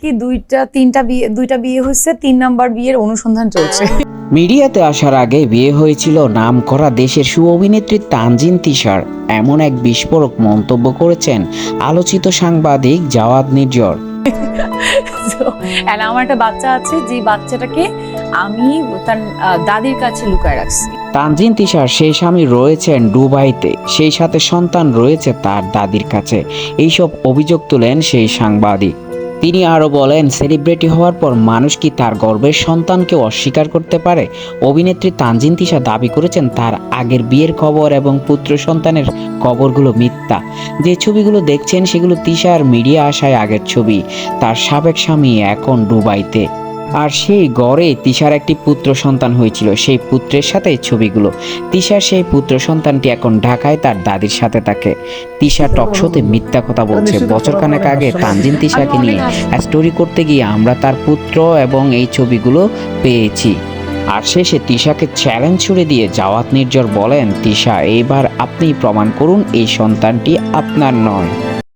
কি দুইটা তিনটা বিয়ে দুইটা বিয়ে হয়েছে তিন নাম্বার বিয়ের অনুসন্ধান চলছে। মিডিয়াতে আসার আগে বিয়ে হয়েছিল নাম করা দেশের তানজিন তিশার। এমন এক বিস্ফোরক মন্তব্য করেছেন আলোচিত সাংবাদিক জাওয়াদ নির্জর আমার একটা বাচ্চা আছে যে বাচ্চাটাকে আমি তার দাদির কাছে লুকায় রাখছি। তানজিন তিশার সেই স্বামী রয়েছেন দুবাইতে সেই সাথে সন্তান রয়েছে তার দাদির কাছে। এইসব অভিযোগ তুলেন সেই সাংবাদিক। তিনি আরও বলেন সেলিব্রিটি হওয়ার পর মানুষ কি তার গর্বের সন্তানকে অস্বীকার করতে পারে? অভিনেত্রী তানজিন তিশা দাবি করেছেন, তার আগের বিয়ের খবর এবং পুত্র সন্তানের খবরগুলো মিথ্যা। যে ছবিগুলো দেখছেন সেগুলো তিশার মিডিয়া আসায় আগের ছবি। তার সাবেক স্বামী এখন দুবাইতে। আর সেই গড়ে তিশার একটি পুত্র সন্তান হয়েছিল, সেই পুত্রের সাথে ছবিগুলো। তিশার সেই পুত্র সন্তানটি এখন ঢাকায় তার দাদির সাথে থাকে। তিশা টকশোতে মিথ্যা কথা বলছে। বছরখানেক আগে তানজিন তিশাকে নিয়ে স্টোরি করতে গিয়ে আমরা তার পুত্র এবং এই ছবিগুলো পেয়েছি। আর শেষে তিশাকে চ্যালেঞ্জ ছুড়ে দিয়ে জাওয়াত নির্জর বলেন, তিশা এইবার আপনি প্রমাণ করুন এই সন্তানটি আপনার নয়।